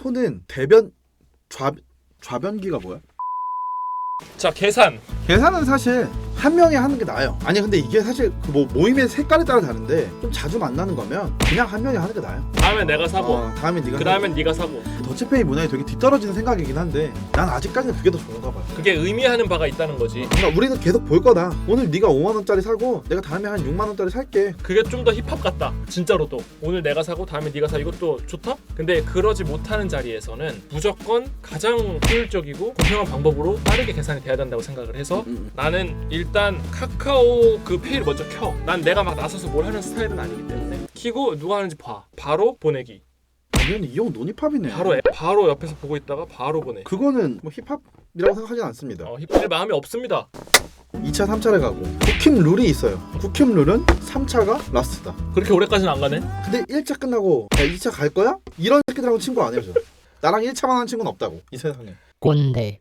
토는 대변 좌 좌변기가 뭐야? 자 계산 계산은 사실 한 명이 하는 게 나아요. 아니 근데 이게 사실 그 뭐 모임의 색깔에 따라 다른데 좀 자주 만나는 거면 그냥 한 명이 하는 게 나아요. 다음에 내가 사고 어, 다음에 네가 그 다음엔 네가 사고 더치페이 문화에 되게 뒤떨어지는 생각이긴 한데 난 아직까지는 그게 더 좋은가 봐. 그게 의미하는 바가 있다는 거지 그러니까 우리는 계속 볼 거다. 오늘 네가 5만 원짜리 사고 내가 다음에 한 6만 원짜리 살게. 그게 좀 더 힙합 같다 진짜로도 오늘 내가 사고 다음에 네가 사 이것도 좋다? 근데 그러지 못하는 자리에서는 무조건 가장 효율적이고 공평한 방법으로 빠르게 계산이 돼야 된다고 생각을 해서 음, 나는 일단 카카오 그 페이를 먼저 켜. 난 내가 막 나서서 뭘 하는 스타일은 아니기 때문에 키고 누가 하는지 봐. 바로 보내기. 당연히 이형 논힙합이네. 바로 앱, 바로 옆에서 보고 있다가 바로 보내. 그거는 뭐 힙합이라고 생각하진 않습니다. 어, 힙질 마음이 없습니다. 2차, 3차를 가고 국힘 룰이 있어요. 국힘 룰은 3차가 라스트다. 그렇게 오래까지는 안 가네. 근데 1차 끝나고 야 2차 갈 거야? 이런 새끼들하고 친구 안 해요 저. 나랑 1차만 하는 친구는 없다고 이 세상에. 꼰대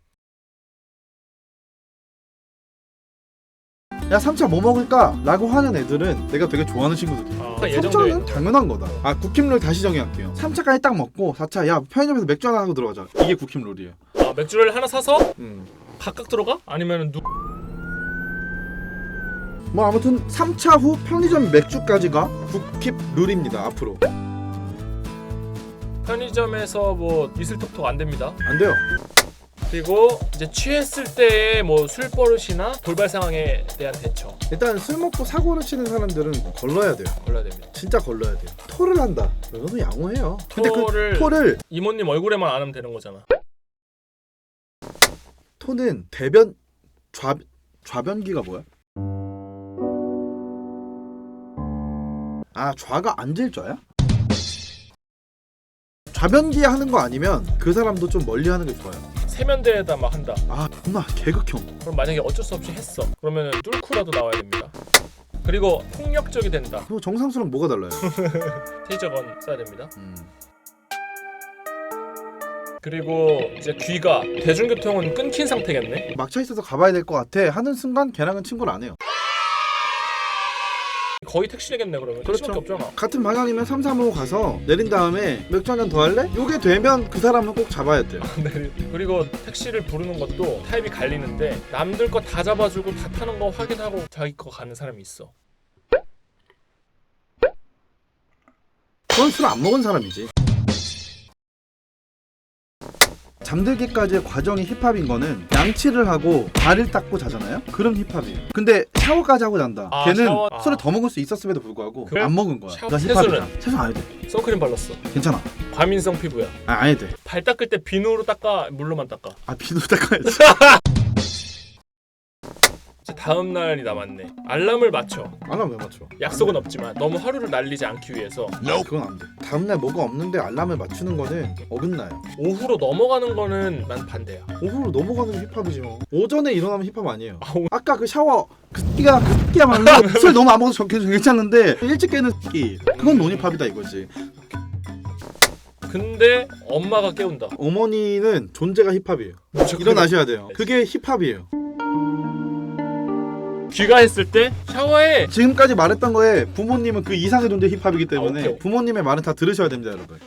야 3차 뭐 먹을까? 라고 하는 애들은 내가 되게 좋아하는 친구들이야. 아, 3차는 예정돼. 당연한 거다. 아 국힘 룰 다시 정의할게요. 3차까지 딱 먹고 4차 야 편의점에서 맥주 하나 하고 들어가자. 이게 국힘 룰이에요. 아, 맥주를 하나 사서 음. 각각 들어가? 아니면 누? 뭐 아무튼 3차 후 편의점 맥주까지가 국힙 룰입니다. 앞으로 편의점에서 뭐 이슬톡톡 안 됩니다. 안 돼요. 그리고 이제 취했을 때의 뭐 술 버릇이나 돌발 상황에 대한 대처 일단 술 먹고 사고를 치는 사람들은 걸러야 돼요. 걸려야 됩니다. 진짜 걸러야 돼요. 토를 한다. 이거는 양호해요. 근데 토를 그 토를 이모님 얼굴에만 안 하면 되는 거잖아. 토는 대변 좌 좌변기가 뭐야? 아 좌가 앉을 좌야? 좌변기 하는 거 아니면 그 사람도 좀 멀리 하는 게 좋아요. 세면대에다 막 한다. 아 존나 개극형. 그럼 만약에 어쩔 수 없이 했어. 그러면은 뚫고라도 나와야 됩니다. 그리고 폭력적이 된다. 그거 정상수랑 뭐가 달라요? 테이저건 써야 됩니다. 음. 그리고 이제 귀가 대중교통은 끊긴 상태겠네. 막차 있어서 가봐야 될 것 같아 하는 순간 걔랑은 친구를 안 해요. 거의 택시겠네 그러면. 그렇죠. 택시밖에 없잖아. 같은 방향이면 3, 3, 5 가서 내린 다음에 맥주 한 잔 더 할래? 요게 되면 그 사람은 꼭 잡아야 돼요. 네. 그리고 택시를 부르는 것도 타입이 갈리는데 남들 거 다 잡아주고 다 타는 거 확인하고 자기 거 가는 사람이 있어. 그건 술 안 먹은 사람이지. 잠들기까지의 과정이 힙합인 거는 양치를 하고 발을 닦고 자잖아요? 그럼 힙합이에요. 근데 샤워까지 하고 잔다. 아, 걔는 샤워- 술을 아. 더 먹을 수 있었음에도 불구하고 그래? 안 먹은 거야. 샤워- 나 힙합이다. 세수는? 세수 안 해도 돼. 선크림 발랐어. 괜찮아. 과민성 피부야. 아, 안 해도 돼. 발 닦을 때 비누로 닦아 물로만 닦아. 아, 비누 닦아야지. 다음 날이 남았네. 알람을 맞춰. 알람 왜 맞춰? 약속은 없지만 너무 하루를 날리지 않기 위해서 아, 그건 안 돼. 다음날 뭐가 없는데 알람을 맞추는 거는 어긋나요. 오후로 넘어가는 거는 난 반대야. 오후로 넘어가는 게 힙합이지 뭐. 오전에 일어나면 힙합 아니에요. 아, 오- 아까 그 샤워 그 새끼가 그 새끼야 말로 술 너무 안 먹어서 괜- 괜찮은데 일찍 깨는 새끼 그건 논힙합이다 이거지. 근데 엄마가 깨운다. 어머니는 존재가 힙합이에요. 일어나셔야 돼요. 그게 힙합이에요. 귀가했을 때 샤워해. 지금까지 말했던 거에 부모님은 그 이상의 존재 힙합이기 때문에 아, 오케이. 부모님의 말은 다 들으셔야 됩니다, 여러분.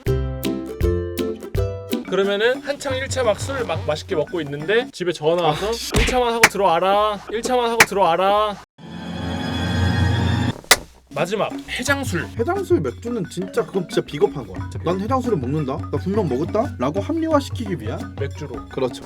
그러면은 한창 1차 막술막 맛있게 먹고 있는데 집에 전화 와서 아, 1차만 하고 들어와라. 1차만 하고 들어와라. 마지막 해장술. 해장술 맥주는 진짜 그건 진짜 비겁한 거야. 난 해장술을 먹는다. 나 분명 먹었다.라고 합리화시키기 위한 맥주로. 그렇죠.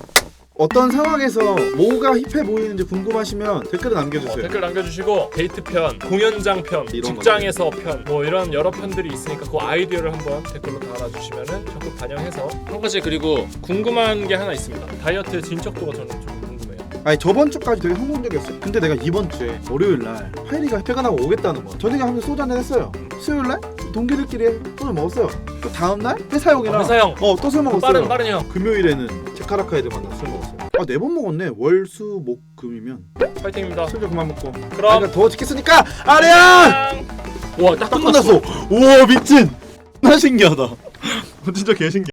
어떤 상황에서 뭐가 힙해 보이는지 궁금하시면 댓글에 어, 남겨주세요. 댓글 남겨주시고 데이트 편, 공연장 편, 이런 직장에서 편, 뭐 이런 여러 편들이 있으니까 그 아이디어를 한번 댓글로 달아주시면은 적극 반영해서 한 가지 그리고 궁금한 게 하나 있습니다. 다이어트 진척도가 저는 좀 궁금해요. 아니 저번 주까지 되게 성공적이었어요. 근데 내가 이번 주에 월요일 날 파이리가 퇴근하고 오겠다는 거야. 저녁에 한번 소주 한잔 했어요. 수요일 날 동기들끼리 술을 먹었어요. 또 다음 날 회사형이랑 어, 회사형. 어또 술 먹었어요. 빠른 빠른 형. 금요일에는 체카라카 애들 만나서 술 먹었어요. 아 네 번 먹었네. 월, 수, 목, 금이면 파이팅입니다. 술좀 그만 먹고. 그럼 그러니까 더 지켰으니까 아래야. 와딱 딱 끝났어. 우와 미친. 나 신기하다. 진짜 개 신기해.